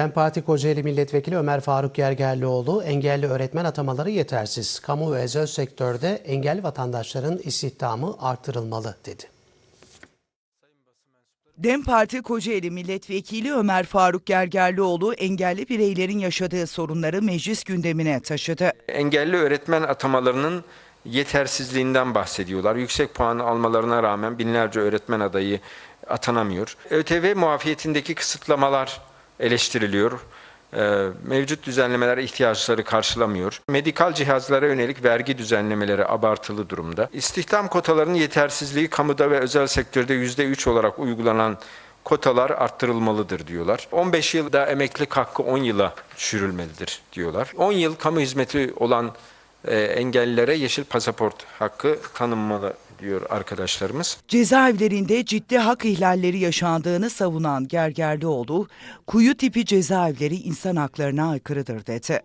DEM Parti Kocaeli Milletvekili Ömer Faruk Gergerlioğlu engelli öğretmen atamaları yetersiz. Kamu ve özel sektörde engelli vatandaşların istihdamı artırılmalı dedi. DEM Parti Kocaeli Milletvekili Ömer Faruk Gergerlioğlu engelli bireylerin yaşadığı sorunları meclis gündemine taşıdı. engelli öğretmen atamalarının yetersizliğinden bahsediyorlar. Yüksek puan almalarına rağmen binlerce öğretmen adayı atanamıyor. ÖTV muafiyetindeki kısıtlamalar eleştiriliyor. Ee, Mevcut düzenlemeler ihtiyaçları karşılamıyor. Medikal cihazlara yönelik vergi düzenlemeleri abartılı durumda. İstihdam kotalarının yetersizliği kamuda ve özel sektörde %3 olarak uygulanan kotalar arttırılmalıdır diyorlar. 15 yılda emeklilik hakkı 10 yıla düşürülmelidir diyorlar. 10 yıl kamu hizmeti olan e, engellilere yeşil pasaport hakkı tanınmalı diyor arkadaşlarımız. Cezaevlerinde ciddi hak ihlalleri yaşandığını savunan Gergerlioğlu, kuyu tipi cezaevleri insan haklarına aykırıdır dedi.